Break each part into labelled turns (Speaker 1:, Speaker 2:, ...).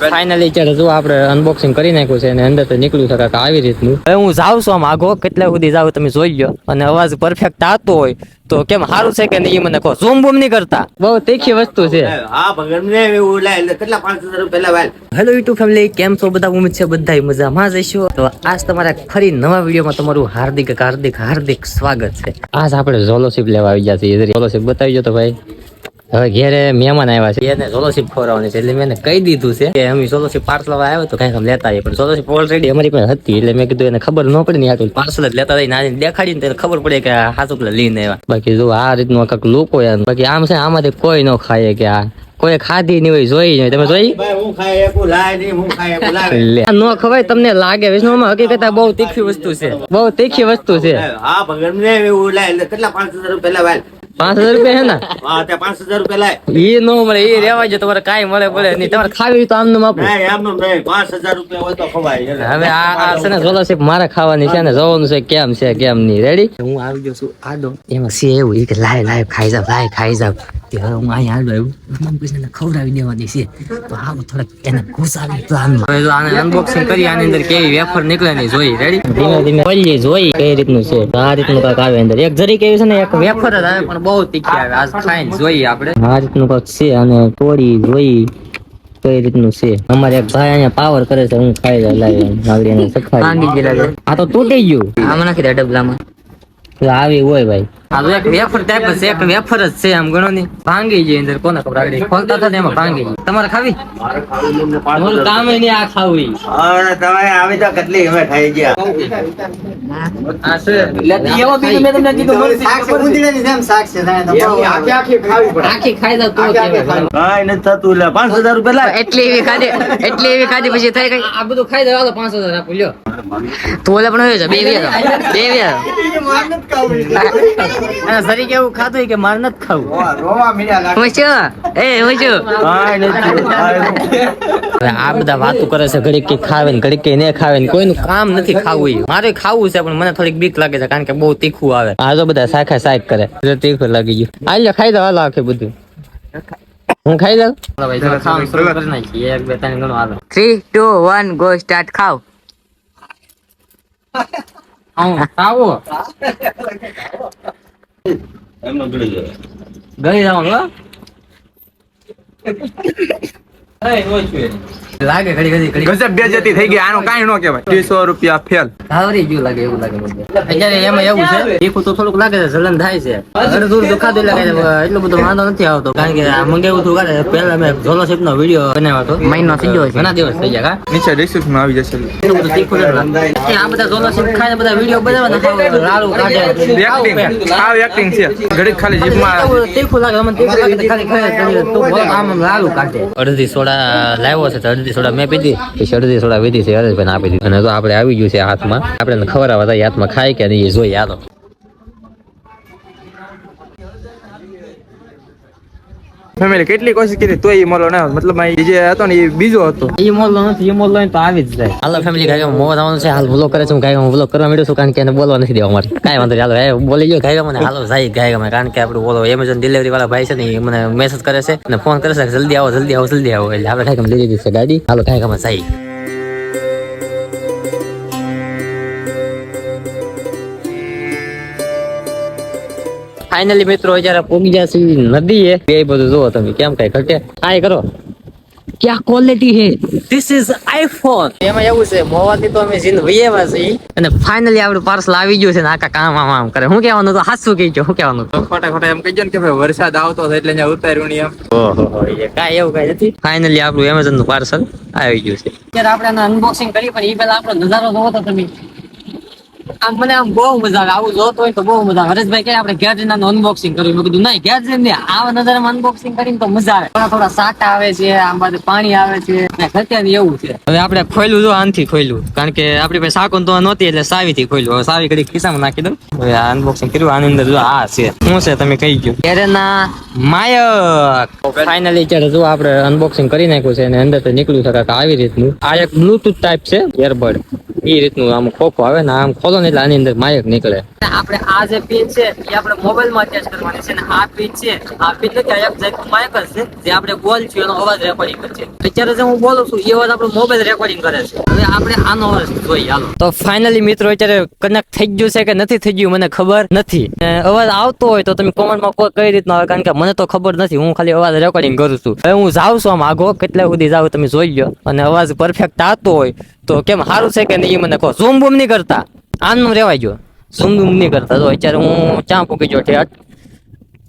Speaker 1: Finally અત્યારે જો આપણે અનબોક્સિંગ કરી નાખ્યું છે અને અંદર તો નીકળ્યું છે કાંઈક આવી રીતનું. હવે હું જાઉં છું આમ આગો કેટલા સુધી જાઉં તમે જોઈ લો અને અવાજ પરફેક્ટ આવતો હોય તો કેમ સારું છે કે નહીં મને કહો. ઝૂમ બૂમ નહીં કરતા. બહુ તીખી વસ્તુ છે.
Speaker 2: હા ભગવાન કેટલા પાંચ હજાર પહેલા વાલ
Speaker 1: હેલો યુટ્યુબ ફેમિલી કેમ છો? બધા ઉમેદ છે બધા મજામાં જઈશું તો આજ તમારા ફરી નવા વિડીયોમાં તમારું હાર્દિક હાર્દિક હાર્દિક સ્વાગત છે. આજ આપણે ઝોલોશિપ લેવા આવી ગયા છીએ. ઝોલોશિપ બતાવી તો ભાઈ. હવે ઘેરે મહેમાન આવ્યા છે. એને ઝોલોશિપ ખવડાવવાની છે એટલે મેં કહી દીધું છે કે અમે સોલોસી પાર્સલ આવ્યો તો કંઈક લેતા આવીએ. પણ ઝોલોશિપ ઓલરેડી અમારી પાસે હતી એટલે મેં કીધું એને ખબર ન પડી ને આ પાર્સલ જ લેતા જઈને આને દેખાડીને તેને ખબર પડે કે હાથું પેલા લઈને આવ્યા. બાકી જો આ રીતનું કાંઈક લોકો બાકી આમ છે આમાંથી કોઈ ન ખાય કે આ. કોઈ ખાધી નહીં હોય જોઈ નહીં તમે જોઈ?
Speaker 2: ન નહીં
Speaker 1: ખવાય તમને લાગે. વિષ્ણુમાં હકીકત આ બહુ તીખી વસ્તુ છે. બહુ તીખી વસ્તુ છે.
Speaker 2: હા ભગવાન કેટલા રૂપિયા
Speaker 1: પાંચ હજાર રૂપિયા હે ને?
Speaker 2: હા ત્યાં પાંચ હજાર રૂપિયા લાય.
Speaker 1: ઈ નો મળે ઈ રેવા જો તમારે કાઈ મળે બોલે નહીં. તમારે ખાવી તો આમનું આપો
Speaker 2: નહીં એમનું નહીં. પાંચ હજાર રૂપિયા હોય તો ખવાય
Speaker 1: હવે આ આ છે ને સ્કોલરશીપ મારે ખાવાની છે ને જવાનું છે કેમ છે કેમ નહીં. રેડી હું આવી ગયો છું આડો. એમાં સી એવું કે લાય લાય ખાઈ જાવ લાય ખાઈ જાવ. તે હવે હું અહીંયા આવ્યો મમ્મી ખવડાવી દેવાની છે. તો આવું થોડાક એને ઘુસાવી પ્લાનમાં. આને અનબોક્સિંગ કરી આની અંદર કેવી વેફર નીકળે ને જોઈ રેડી ધીમે ધીમે ખોલી જોઈ કઈ રીતનું છે. તો આ રીતનું કાંઈક આવે અંદર. એક જરી કેવી છે ને એક વેફર જ આવે પણ બહુ તીખી આવે. આજ ખાઈને જોઈએ આપણે. આ રીતનું કાંઈક છે અને તોડી જોઈ કઈ રીતનું છે. અમારે એક ભાઈ અહીંયા પાવર કરે છે હું ખાઈ જાય લાવી આવડી એને આ તો તૂટી ગયું. આમાં નાખી દે ડબલામાં. આવી હોય ભાઈ. આ એક વેફર ટાઈપ છે એક વેફર જ છે આમ ગણો ની. ભાંગી જાય અંદર કોને ખબર આગળ? ખોલતા હતા એમાં ભાંગી જાય તમારે ખાવી? તમારું કામ નહીં આ ખાવી
Speaker 2: અરે તમે આવી તો કેટલી અમે ખાઈ ગયા.
Speaker 1: આ છે. એવો બીજું મેં તમને કીધું આખી ખાઈ દો તો
Speaker 2: કાઈ ન થતું લે પાંચ હજાર રૂપિયા લા
Speaker 3: એટલી એવી ખાધી એટલી એવી ખાધી પછી થાય કઈ?
Speaker 1: આ બધું ખાઈ પાંચ હજાર આપો લ્યો.
Speaker 3: તો ઓલે પણ હોય છે બે વ્યા. બે વ્યા.
Speaker 1: અને શરીર એવું ખાતું હોય કે મારે નથી ખાવું.
Speaker 3: હું છું? એ હું છું?
Speaker 1: આ બધા વાતો કરે છે ઘડીક કે ખાવે ને ઘડીક કે ન ખાવે ને કોઈનું કામ નથી ખાવું. મારે ખાવું છે પણ મને થોડીક બીક લાગે છે કારણ કે બહુ તીખું આવે. આ તો બધા શાખા શાક કરે. એટલે તીખું લાગી ગયું. આ ખાઈ દો હાલો આખે બધું. હું ખાઈ દઉં ભાઈ ચાલો ખાવાનું શરૂ કરી નાખીએ. એક બે ત્રણ ગણો હાલો.
Speaker 3: Three two one go start ખાવ
Speaker 1: હું ખાવો.
Speaker 2: એમનો ગળી ગયો
Speaker 1: ગઈ જવાનું હો ઓછું એ. લાગે ઘડી ઘડી ઘડી
Speaker 4: ગજબ બેજતી થઈ ગઈ આનો કાઈ નો કહેવાય. ત્રીસો રૂપિયા ફેલ
Speaker 1: આવરી ગયું લાગે એવું લાગે અત્યારે એમાં એવું છે તીખું તો થોડુંક લાગે છે જલન થાય છે. દૂર દુખાતું લાગે છે એટલો બધો વાંધો નથી આવતો. કારણ કે આ મંગાવ્યું હતું કાલે પહેલા મેં ઝોલોશિપ નો વીડિયો બનાવ્યો હતો.
Speaker 3: મહિનો થઈ ગયો છે.
Speaker 1: ઘણા દિવસ થઈ ગયા કા
Speaker 4: નીચે ડિસ્ક્રિપ્શનમાં આવી જશે.
Speaker 1: એટલું બધું તીખું નથી આ બધા ઝોલોશિપ ખાઈને બધા વીડિયો બનાવવાના હાવ કાઢે.
Speaker 4: એક્ટિંગ આ એક્ટિંગ છે. ઘડી ખાલી જીભમાં
Speaker 1: તીખું લાગે મને તીખું લાગે ખાલી ખાય તો આમ આમ લાડુ કાઢે. અડધી સોડા લાવ્યો છે તો સોડા મેં પીધી શરદી સોડા પીધી છે પણ આપી દીધી અને તો આપણે આવી ગયું છે હાથમાં. આપણે ખબર આવે હાથમાં ખાય કે નહીં એ જોઈએ હાલો.
Speaker 4: ફેમિલી કેટલી કોશિશ કરી તોય મોલો મળો ના મતલબ એ જે હતો ને એ બીજો હતો.
Speaker 1: એ મોલો નથી એ મોલો તો આવી જ જાય. હાલો ફેમિલી ગાયો મોવા આવવાનું છે. હાલ ભૂલો કરે છે હું ગાયો હું ભૂલો કરવા માંડ્યો છું કારણ કે એને બોલવા નથી દેવા મારે કાંઈ વાંધો નહીં હાલો એ બોલી ગયો ગાય મને. હાલો જાય ગાય મને કારણ કે આપણું બોલો એમેઝોન ડિલિવરી વાળા ભાઈ છે ને એ મને મેસેજ કરે છે અને ફોન કરે છે જલ્દી આવો જલ્દી આવો જલ્દી આવો. એટલે આપણે લઈ લીધી છે ગાડી. હાલો ગાય ગમે જાય. ફાઇનલી મિત્રો જયારે પૂગી જશે નદી એ બે બધું જુઓ તમે કેમ કઈ ઘટે હાય કરો. ક્યાં ક્વોલિટી હે ધીસ ઇઝ આઈફોન એમાં એવું છે મોવાથી તો અમે જિંદગી વૈયા છીએ. અને ફાઇનલી આપણું પાર્સલ આવી ગયું છે ને આખા કામ આમ આમ કરે. હું કહેવાનું તો હાસું કહેજો શું કહેવાનું
Speaker 4: તો. ખોટા ખોટા એમ કહીજો ને કે ભાઈ વરસાદ આવતો હતો એટલે અહીંયા ઉતાર્યું નહીં એમ.
Speaker 1: ઓહો એ કાંઈ એવું કાંઈ નથી. ફાઇનલી આપણું એમેઝોનનું પાર્સલ આવી ગયું છે. અત્યારે આપણે અનબોક્સિંગ કરી પણ એ પહેલા આપણો નજારો જોવો તો તમે. આમ મને આમ બહુ મજા આવે. આવું જોતો હોય તો બહુ મજા આવે. હરેશભાઈ કે આપણે ઘેર જઈને અનબોક્સિંગ કર્યું. મેં કીધું નહીં ઘેર જઈને આવા નજારામાં અનબોક્સિંગ કરીને તો મજા આવે. થોડા થોડા સાટા આવે છે આમ બાજુ પાણી આવે છે. અત્યારે એવું છે. હવે આપણે ખોલ્યું જો આનથી ખોલ્યું કારણ કે આપણી પાસે સાકોન તો નહોતી એટલે સાવીથી ખોલ્યું હવે સાવી ઘડી ખિસ્સામાં નાખી દઉં. હવે આ અનબોક્સિંગ કર્યું. આની અંદર જો આ છે. શું છે તમે કહી ગયું એરેના માયક. ફાઇનલી અત્યારે જો આપણે અનબોક્સિંગ કરી નાખ્યું છે અને અંદર તો નીકળ્યું છે કાંઈક આવી રીતનું. આ એક બ્લુટૂથ ટાઈપ છે એરબડ એ રીતનું આમ ખોખો આવે ને આમ ખોલો ને એટલે આની અંદર માયક નીકળે. આપણે આ જે પિન છે એ આપણે મોબાઈલમાં અટેચ કરવાની છે ને આ પિન છે આ પિન નથી આ એક જાતનું માયક જ છે જે આપણે બોલ છે એનો અવાજ રેકોર્ડિંગ કરે છે. અત્યારે જે હું બોલું છું એ અવાજ આપણો મોબાઈલ રેકોર્ડિંગ કરે છે. હવે આપણે આનો અવાજ જોઈએ હાલો. તો ફાઇનલી મિત્રો અત્યારે કનેક્ટ થઈ ગયું છે કે નથી થઈ ગયું મને ખબર નથી. અવાજ આવતો હોય તો તમે કોમેન્ટમાં કહો કઈ રીતના આવે કારણ કે મને તો ખબર નથી હું ખાલી અવાજ રેકોર્ડિંગ કરું છું. હવે હું જાઉં છું આમ આગો કેટલા સુધી જાવ તમે જોઈ લો અને અવાજ પરફેક્ટ આવતો હોય તો કેમ સારું છે કે નહીં મને કહો? ઝૂમ બૂમ નહીં કરતા. આનું રહેવાય જો ઝૂમ બૂમ નહીં કરતા. તો અત્યારે હું ચા પૂકી જો ઠેઠ.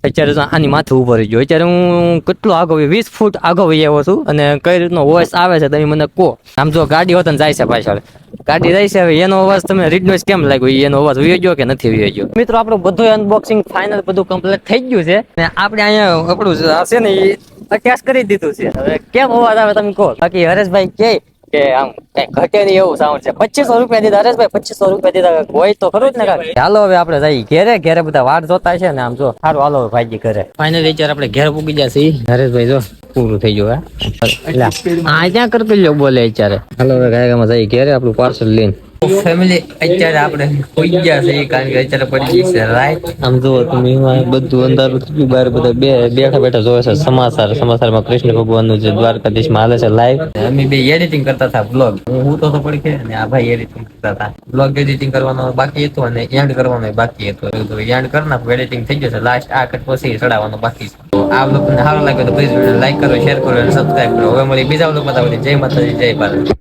Speaker 1: અત્યારે તો આની માથે ઊભો રહી ગયો. અત્યારે હું કેટલો આગો વીસ ફૂટ આગો વહી આવ્યો છું. અને કઈ રીતનો વોઇસ આવે છે તમે મને કહો. આમ જો ગાડી હોત જાય છે પાછળ. ગાડી જાય છે, હવે એનો અવાજ તમે રીડ કેમ લાગ્યો? એનો અવાજ વયો ગયો કે નથી વયો ગયો? મિત્રો, આપણું બધું અનબોક્સિંગ ફાઇનલ બધું કમ્પ્લીટ થઈ ગયું છે. ને આપણે અહીંયા આપણું છે ને એ અટેચ કરી દીધું છે. હવે કેમ અવાજ આવે તમે કહો? બાકી હરેશભાઈ કે કે આમ કઈ ઘટે નહીં એવું સાઉન્ડ છે. પચીસો રૂપિયા દીધા હરેશભાઈ પચીસો રૂપિયા દીધા. હોય તો ખરું જ ને કાંઈ? હાલો હવે આપણે જઈએ ઘેરે. ઘેરે બધા વાટ જોતા છે ને આમ જો સારું હાલો હવે ભાઈજી ઘરે. ફાઇનલી અત્યારે આપણે ઘેર પૂગી ગયા છીએ. હરેશભાઈ જો પૂરું થઈ ગયું હા. એટલે આ ક્યાં કરતો બોલે અત્યારે? હાલો હવે ગાયગામાં જઈએ ઘેરે આપણું પાર્સલ લઈને. ફેમિલી અત્યારે આપણે હોઈ ગયા છે કારણ કે અત્યારે પડી ગઈ છે રાત. આમ જુઓ તમે બધું અંધારું થઈ બહાર બધા બે બેઠા બેઠા જોવે છે સમાચાર. સમાચારમાં કૃષ્ણ ભગવાનનું જે દ્વારકાધીશમાં હાલે છે લાઈવ અમે બે એડિટિંગ કરતા હતા બ્લોગ હું તો તો પડી અને આ ભાઈ એડિટિંગ કરતા હતા. બ્લોગ એડિટિંગ કરવાનો બાકી હતું અને એન્ડ કરવાનો બાકી હતો. તો એન્ડ કરી નાખો એડિટિંગ થઈ જશે લાસ્ટ આ કટ પછી ચડાવવાનો બાકી છે. તો આ બ્લોગ તમને સારો લાગે તો પ્લીઝ લાઈક કરો શેર કરો અને સબસ્ક્રાઈબ કરો. હવે મળી બીજા બ્લોગ બતાવો જય માતાજી જય ભારત.